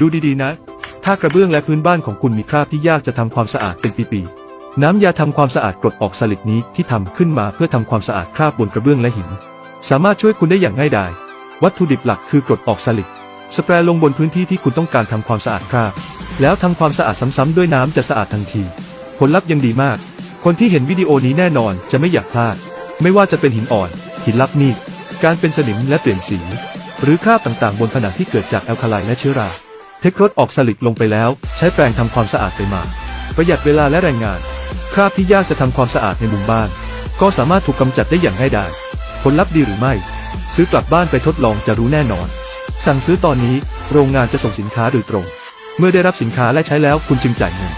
ดูดีๆนะ ถ้ากระเบื้องและพื้นบ้านของคุณมีคราบที่ยากจะทำความสะอาดเป็นปีๆ น้ำยาทำความสะอาดกรดออกสลิดนี้ที่ทำขึ้นมาเพื่อทำความสะอาดคราบบนกระเบื้องและหิน สามารถช่วยคุณได้อย่างง่ายดาย วัตถุดิบหลักคือกรดออกสลิด สเปรย์ลงบนพื้นที่ที่คุณต้องการทำความสะอาดคราบ แล้วทำความสะอาดซ้ำๆด้วยน้ำจะสะอาดทันที ผลลัพธ์ยังดีมาก คนที่เห็นวิดีโอนี้แน่นอนจะไม่อยากพลาด ไม่ว่าจะเป็นหินอ่อน หินลับมีดการเป็นสนิมและเปลี่ยนสี หรือคราบต่างๆ บนผนังที่เกิดจากแอลคาไลน์และเชื้อรา เทครถออกสลิดลงไปแล้ว ใช้แปรงทำความสะอาดไปมา ประหยัดเวลาและแรงงาน คราบที่ยากจะทำความสะอาดในมุมบ้าน ก็สามารถถูกกำจัดได้อย่างง่ายดายผลลัพธ์ดีหรือไม่ ซื้อกลับบ้านไปทดลองจะรู้แน่นอน สั่งซื้อตอนนี้โรงงานจะส่งสินค้าโดยตรง เมื่อได้รับสินค้าและใช้แล้วคุณจึงจ่ายเงิน